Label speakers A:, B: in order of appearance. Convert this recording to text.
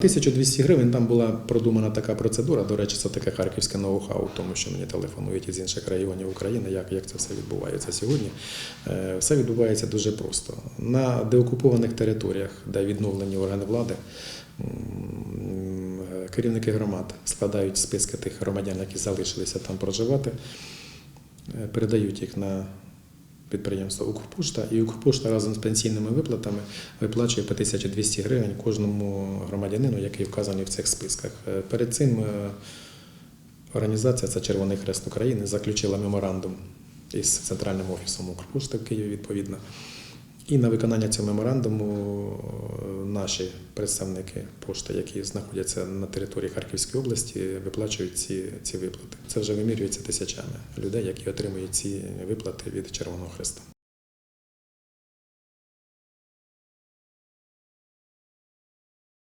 A: 1200 гривень там була продумана така процедура. До речі, це таке харківське ноу-хау, тому що мені телефонують із інших районів України, як, як це все відбувається сьогодні. Е, Все відбувається дуже просто. На деокупованих територіях, де відновлені органи влади, е, керівники громад складають списки тих громадян, які залишилися там проживати, е, передають їх на підприємство Укрпошта, і Укрпошта разом з пенсійними виплатами виплачує по 1200 гривень кожному громадянину, який вказаний в цих списках. Е, Перед цим е, організація це Червоний Хрест України заключила меморандум із центральним офісом Укрпошти в Києві відповідно. І на виконання цього меморандуму наші представники пошти, які знаходяться на території Харківської області, виплачують ці, ці виплати. Це вже вимірюється тисячами людей, які отримують ці виплати від Червоного Хреста.